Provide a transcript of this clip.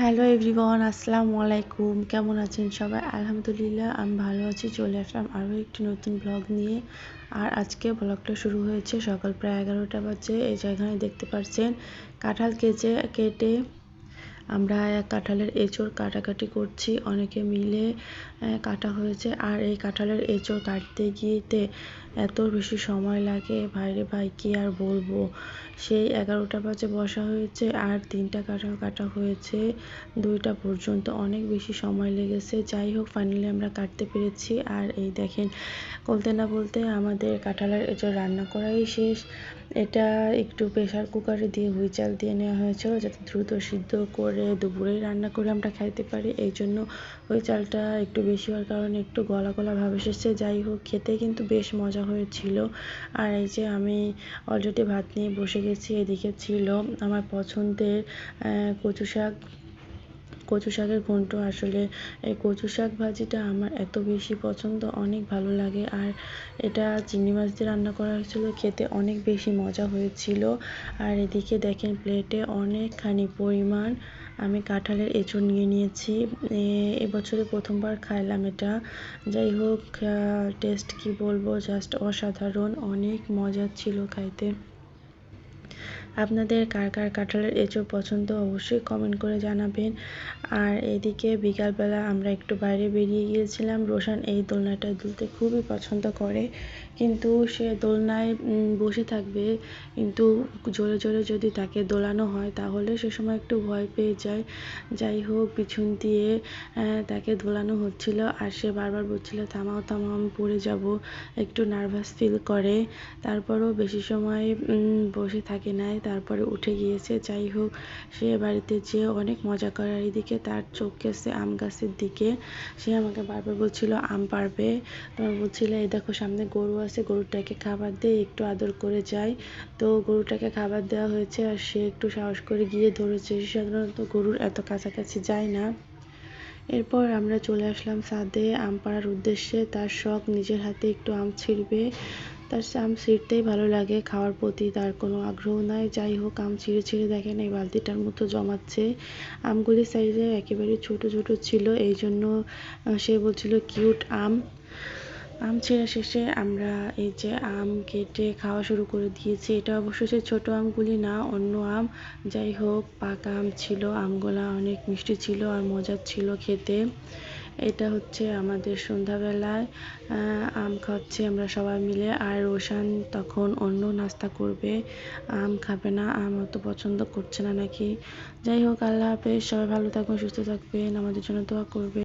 Hello everyone আসসালামু আলাইকুম কেমন আছেন সবাই? আলহামদুলিল্লাহ, আমি ভালো আছি। চলে আসলাম আরও একটি নতুন ব্লগ নিয়ে। আর আজকে ব্লগটা শুরু হয়েছে সকাল প্রায় এগারোটা বাজে। এই জায়গায় দেখতে পাচ্ছেন, কাঁঠাল কেটে কেটে আমরা কাঁঠালের এঁচড় কাটাকাটি করছি। অনেকে মিলে কাটা হয়েছে। আর এই কাঁঠালের এঁচড় কাটতে গিয়েতে এত বেশি সময় লাগে? ভাইরে ভাই, কী আর বলব? সেই এগারোটা বাজে বসা হয়েছে, আর তিনটা কাঁঠাল কাটা হয়েছে, দুইটা পর্যন্ত। অনেক বেশি সময় লেগেছে। যাই হোক ফাইনালি আমরা কাটতে পেরেছি। আর এই দেখেন, বলতে না বলতে আমাদের কাঁঠালের এঁচড় রান্না করাই শেষ। এটা একটু প্রেশার কুকারে দিয়ে হুইচাল দিয়ে নেওয়া হয়েছিল, যাতে দ্রুত সিদ্ধ করে দুপুরেই রান্না করে আমরা খাইতে পারি। এই জন্য ওই চালটা একটু বেশি হওয়ার কারণে একটু গলা গলা ভাব এসেছে। যাই হোক, খেতে কিন্তু বেশ মজা হয়েছিল। আর এই যে আমি অলরেডি ভাত নিয়ে বসে গেছি, এদিকে ছিল আমার পছন্দের কচু শাক। কচু শাকের ঘন্ট আসলে এই কচু শাক ভাজিটা আমার এত বেশি পছন্দ, অনেক ভালো লাগে। আর এটা চিংড়ি মাছ দিয়ে রান্না করা হয়েছিল, খেতে অনেক বেশি মজা হয়েছিল। আর এদিকে দেখেন প্লেটে অনেকখানি পরিমাণ আমি কাঁঠালের এঁচড় নিয়ে নিয়েছি। এবছরে প্রথমবার খাইলাম এটা। যাই হোক টেস্ট কি বলব জাস্ট অসাধারণ, অনেক মজা ছিল খাইতে। আপনাদের কার কার কাঁঠালের এঁচড় পছন্দ অবশ্যই কমেন্ট করে জানাবেন। আর এদিকে বিকালবেলা আমরা একটু বাইরে বেরিয়ে গিয়েছিলাম। রোশান এই দোলনাটা দুলতে খুবই পছন্দ করে। কিন্তু সে দোলনায় বসে থাকবে। কিন্তু জোরে জোরে যদি তাকে দোলানো হয়, তাহলে সে সময় একটু ভয় পেয়ে যায়। যাই হোক, পিছন দিয়ে তাকে দোলানো হচ্ছিল আর সে বারবার বলছিল, থামাও থামাও, আমি পড়ে যাব। একটু নার্ভাস ফিল করে। তারপরও বেশি সময় বসে থাকে নাই। তারপরে উঠে গিয়েছে। যাই হোক, সে বাড়িতে যেয়ে অনেক মজা করে। আর এদিকে তার চোখ গেছে আম গাছের দিকে। সে আমাকে বারবার বলছিল, আম পারবে? তোমার বলছিল, এই দেখো, সামনে গরু আছে গরুটাকে খাবার দিয়ে একটু আদর করে যায়। তো গরুটাকে খাবার দেওয়া হয়েছে আর সে একটু সাহস করে গিয়ে ধরেছে। সাধারণত গরুর এত কাছাকাছি যায় না। এরপর আমরা চলে আসলাম ছাদে আম পাড়ার উদ্দেশ্যে। তার শখ নিজের হাতে একটু আম ছিঁড়বে। তার আম ছিঁড়তেই ভালো লাগে। খাওয়ার প্রতি তার কোনো আগ্রহ নাই। যাই হোক, আম ছিঁড়ে ছিঁড়ে দেখেন এই বালতিটার মতো জমাচ্ছে। আমগুলি সাইজে একেবারে ছোট ছোট ছিল। এই জন্য সে বলছিল, কিউট আম। আম ছেঁড়া শেষে আমরা এই যে আম কেটে খাওয়া শুরু করে দিয়েছি। এটা অবশ্য সে ছোটো আমগুলি না, অন্য আম। যাই হোক, পাকা আম ছিল, আমগুলা অনেক মিষ্টি ছিল আর মজার ছিল খেতে। এটা হচ্ছে আমাদের সন্ধ্যাবেলায় আম খাচ্ছি আমরা সবাই মিলে। আর রোশান তখন অন্য নাস্তা করবে। আম খাবে না, আম অত পছন্দ করছে না নাকি? যাই হোক, আল্লাহ হাফেজ। সবাই ভালো থাকবেন, সুস্থ থাকবেন। আমাদের জন্য দোয়া করবে